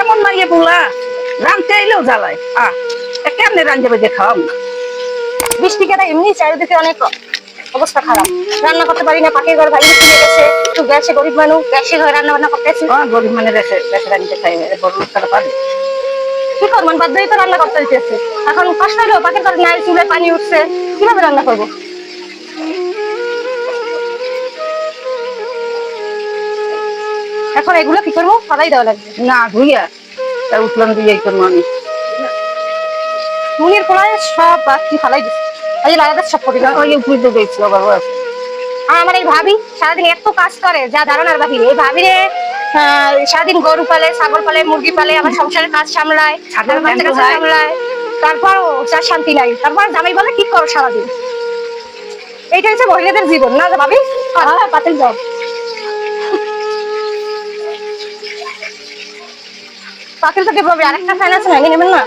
এমন মাইয়ে পোলা রানতে এলেও জ্বালায়। আহ কেমনে রান্ধে বেঁধে খাওয়াম বিশ টাকাটা এমনি চারিদিকে অনেক অবস্থা খারাপ। রান্না করতে পারি না পাখির ঘর ভাই চলে গেছে। একটু গ্যাসে গরিব মানুষ গ্যাসে ঘরে রান্না বান্না করতেছি ও গরিব মানে রেখে রেখে রান্ধতে খাই বড় লোকটা পারে কি করব বাধ্যই তো রান্না করতে দিতেছে এখন কষ্ট হলেও পাখির ঘর নাই চুলে পানি উঠছে। কীভাবে রান্না করব? এখন এগুলো কি করব? ফালাই দেওয়া লাগবে। না ধুইয়া। তার উঠলাম দিয়ে করব আমি। পোড়ায় সব ফালাই দিচ্ছে এই লাগাতে সব করি না ওই উপরে তো দেখছি বাবা। আমার এই ভাবি সারাদিন এত কাজ করে যা ধারণার বাহিরে এই ভাবিরে সারাদিন গরু পালে ছাগল পালে মুরগি পালে আমার সংসারের কাজ সামলায়? সামলায়। তারপরও যার শান্তি নাই। তারপর জামাই বলে কি করো সারাদিন? এইটা হচ্ছে মহিলাদের জীবন না ভাবি? হ্যাঁ পাতিল যাও আরেকটা ফ্যান আছে নিয়ে নেবেন না?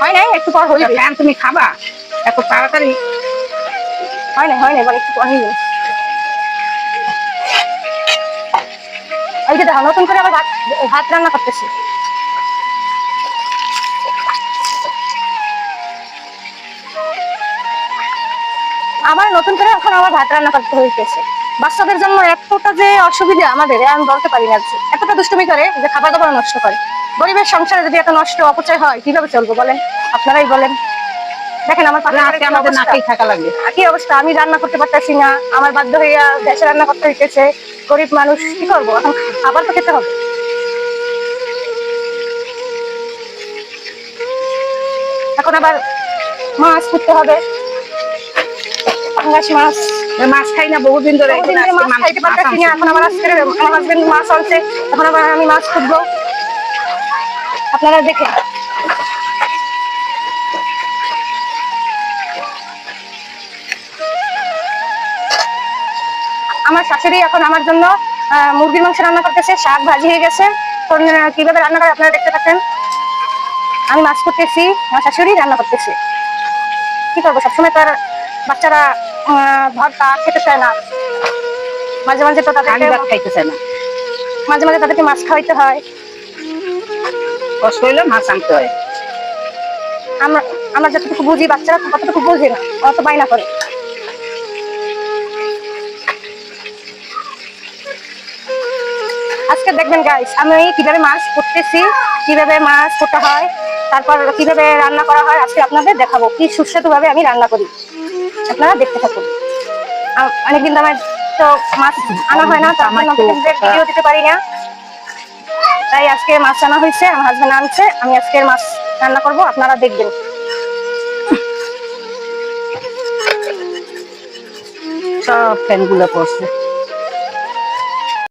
হয় নাই? একটু পর হইবে। ফ্যান তুমি খাবা। এত তাড়াতাড়ি। হয় না হয় না এবার একটু পর নিয়ে এই যে দেখো নতুন করে আবার ভাত ভাত রান্না করতেছি। আমার নতুন করে এখন আমার ভাত রান্না করতে হইতেছে। বাচ্চাদের জন্য এতটা যে অসুবিধা আমাদের আমি বলতে পারি না। এতটা দুষ্টুমি করে যে খাবার দাবার নষ্ট করে। গরিবের সংসারে যদি এত নষ্ট অপচয় হয় কীভাবে চলবো বলেন? আপনারাই বলেন। দেখেন আমার থাকা লাগবে একই অবস্থা? আমি রান্না করতে পারতেছি না আমার বাধ্য হইয়া গ্যাসে রান্না করতে হইতেছে। গরিব মানুষ কি করব? এখন খাবার তো খেতে হবে। এখন আবার মাছ করতে হবে। পাঙ্গাস মাছ মাছ খাই না বহুদিন ধরে। মাছ খাইতে পারতেছি না। এখন আবার আজকে আমার হাজবেন্ড মাছ আনছে। এখন আবার আমি মাছ খুঁজবো। আপনারা দেখেন। আমার শাশুড়ি এখন আমার জন্য মুরগির মাংস রান্না করতেছে শাক ভাজি হয়ে গেছে। কীভাবে রান্না করে আপনারা দেখতে পাচ্ছেন? আমি মাছ করতেছি আমার শাশুড়ি রান্না করতেছি। কি করব? সবসময় তো আর বাচ্চারা আহ, ভর্তা খেতে চায় না। মাঝে মাঝে তো তাদেরকে ভাত খাইতেছে না। মাঝে মাঝে তাদেরকে মাছ খাওয়াইতে হয়। কষ্ট হইলে মাছ আনতে হয়। আমরা আমরা যতটুকু বুঝি বাচ্চারা ততটুকু বুঝে না অত বায়না করে। আজকে দেখবেন গাইস আমি কীভাবে মাছ করতেছি কীভাবে মাছ করতে হয় তারপর কীভাবে রান্না করা হয় আজকে আপনাদের দেখাবো। কি সুস্বাদু ভাবে আমি রান্না করি। আপনারা দেখতে থাকুন। অনেকদিন তো আমার তো মাছ আনা হয় না তো আমার নতুন ভিডিও দিতে পারি না। তাই আজকে মাছ আনা হয়েছে আমার হাজবেন্ড আনছে আমি আজকের মাছ রান্না করব আপনারা দেখবেন। সব ফ্যানগুলো করছে পড়ছে।